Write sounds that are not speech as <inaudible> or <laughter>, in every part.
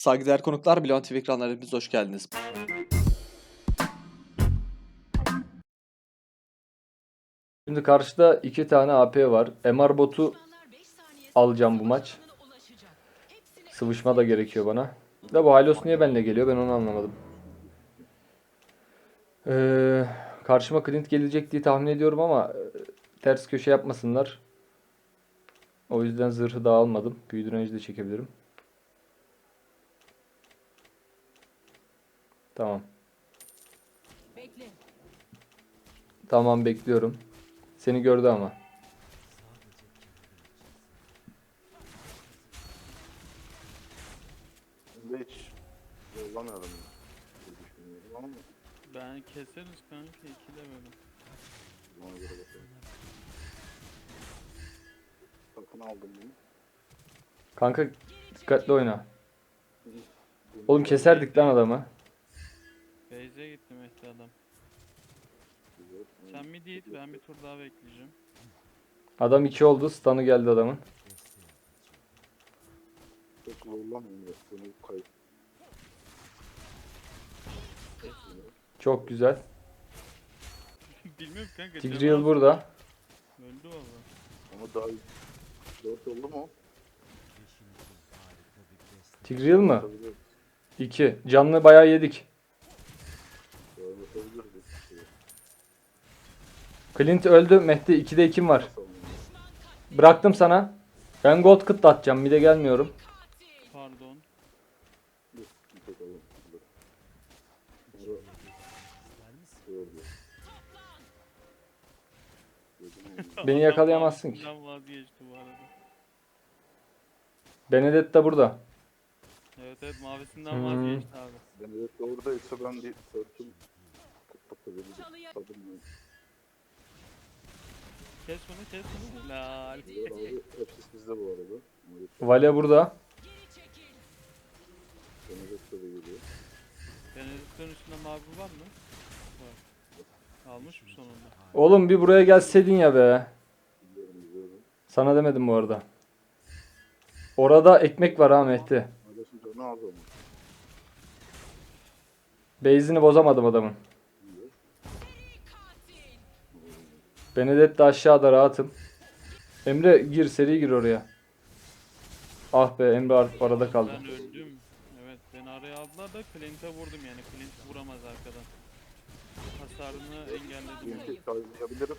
Saygıdeğer konuklar, Bilon TV ekranlarına hoş geldiniz. Şimdi karşıda iki tane AP var. MR botu alacağım bu maç. Sıvışma da gerekiyor bana. Da bu Hylos niye benimle geliyor ben onu anlamadım. Ee, karşıma Clint gelecek diye tahmin ediyorum ama e, ters köşe yapmasınlar. O yüzden zırhı da almadım. Büyü direnci de çekebilirim. Tamam. Bekle. Tamam bekliyorum. Seni gördü ama. Ben hiç zorlamayalım diye düşünüyorum ama Ben keseriz kanka iki böyle. ona göre bakalım. Takını aldım bunu. Kanka dikkatli oyna. Oğlum keserdik lan adamı. Beyze gitti Mehdi adam. Sen mid it ben bir tur daha bekleyeceğim. Adam 2 oldu. Stun'ı geldi adamın. Çok zorlamayın ya. Bunu kayıp. Çok güzel. <laughs> Bilmiyorum kanka. Tigreal burada. Öldü valla. Ama daha 4 oldu mu? Tigreal mı? Tabii 2. Canlı bayağı yedik. Clint öldü. Mehdi 2'de 2'm var. Bıraktım sana. Ben gold kıt da atacağım. Bir de gelmiyorum. Pardon. Beni yakalayamazsın ki. Adam vazgeçti bu arada. Benedetta burada. Evet evet mavisinden Hmm. vazgeçti abi. Ben evet oradaysa ben bir sörtüm kapatabilirim. Tadım ben. Kes bunu kes bunu. Hepsi sizde bu arada. Vale burada. Benedetta da geliyor. Benedikt'in üstünde mavi var mı? Var. Almış mı sonunda? Oğlum bir buraya gelseydin ya be. Biliyorum biliyorum. Sana demedim bu arada. Orada ekmek var ha Mehdi. Kardeşim canı. Base'ini bozamadım adamın. Benedetta aşağıda rahatım. Emre gir seri gir oraya. Ah be Emre artık arada kaldı. Ben öldüm. Evet beni araya aldılar da Clint'e vurdum yani. Clint vuramaz arkadan. Hasarını engelledim. Bir tek saymayabilirim.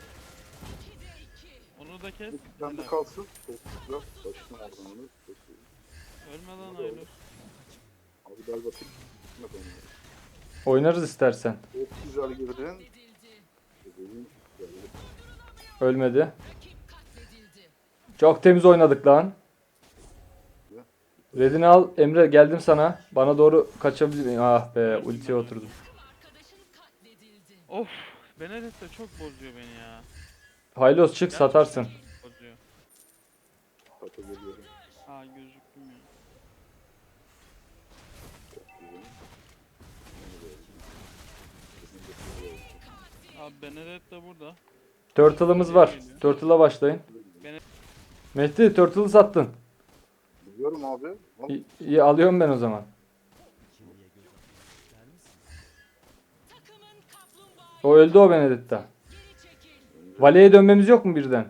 Onu da kes. Bende Helal. kalsın. Çok güzel. Başına oradan onu. Çok iyi. Ölme lan Aylos. Abi gel bakayım. Ne? Oynarız istersen. Çok güzel girdin. Bebeğim geldi. Ölmedi. Çok temiz oynadık lan. Redini al. Emre geldim sana. Bana doğru kaçabilir miyim? Ah be ultiye oturdum. Of. Benedetta çok bozuyor beni ya. Haylos çık satarsın. Bozuyor. Ha gözüktüm ya. Abi Benedetta burada. Turtle'ımız var. Turtle'a başlayın. Mehdi Turtle'ı sattın. Biliyorum abi. Al. İyi, iyi alıyorum ben o zaman. O öldü o Benedetta. Vale'ye dönmemiz yok mu birden?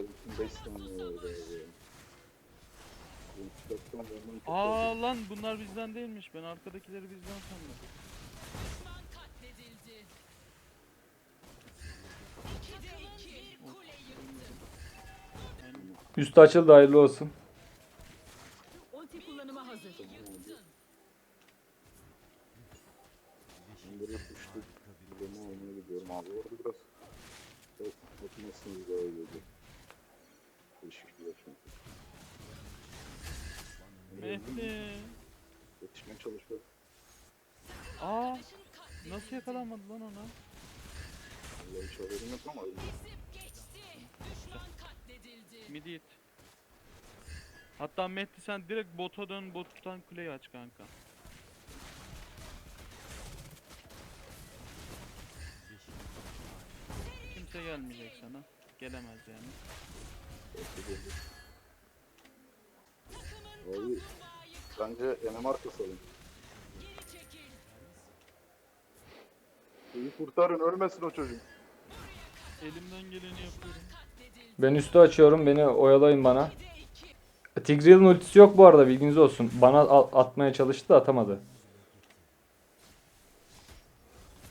Bütün 5 saniye orada abi. Ultikasyon ondan çok fazla. Aa lan bunlar bizden değilmiş. Ben arkadakileri bizden sandım. Aynen. Üstü açıldı hayırlı olsun. Ulti kullanıma hazır. Gidiyorum abi. Orada biraz makinesiniz daha iyi Yetişmiyorsun. Mehdi. Yetişmeye çalışıyorum. Aa, nasıl yakalanmadı lan ona? Vallahi hiç haberim yok Hatta Mehdi sen direkt bota dön, bot tutan kuleyi aç kanka. Kimse gelmeyecek sana. Gelemez yani. Abi bence MMR kısalım. İyi kurtarın ölmesin o çocuk. Elimden geleni yapıyorum. Ben üstü açıyorum. Beni oyalayın bana. Tigreal'ın ultisi yok bu arada bilginiz olsun. Bana a- atmaya çalıştı da atamadı.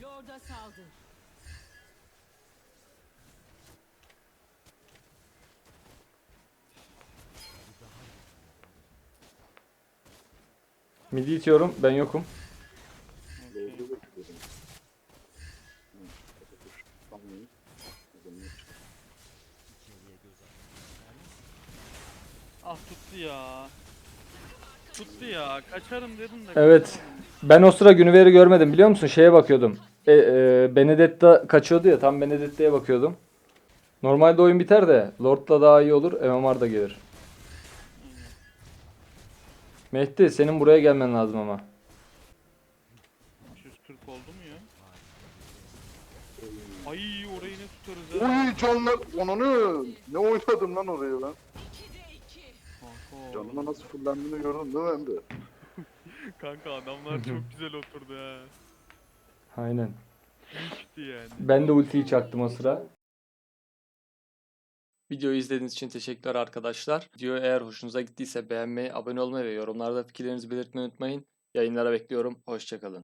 Lorda saldır. Midi itiyorum. Ben yokum. Ah tuttu ya. Tuttu ya. Kaçarım dedim de. Evet. Ben o sıra Günüver'i görmedim biliyor musun? Şeye bakıyordum. E, e, Benedetta kaçıyordu ya. Tam Benedetta'ya bakıyordum. Normalde oyun biter de Lord'la daha iyi olur. MMR da gelir. Mehdi senin buraya gelmen lazım ama. 340 oldu mu ya? Ay orayı ne tutarız ya? Oy canlar onunu ne oynadım lan oraya ben. Kanka, Canıma nasıl fullendiğini gördün değil mi Emre? <laughs> kanka adamlar çok güzel oturdu ha. Aynen. Yani. Ben de ultiyi çaktım o sıra. Videoyu izlediğiniz için teşekkürler arkadaşlar. Video eğer hoşunuza gittiyse beğenmeyi, abone olmayı ve yorumlarda fikirlerinizi belirtmeyi unutmayın. Yayınlara bekliyorum. Hoşçakalın.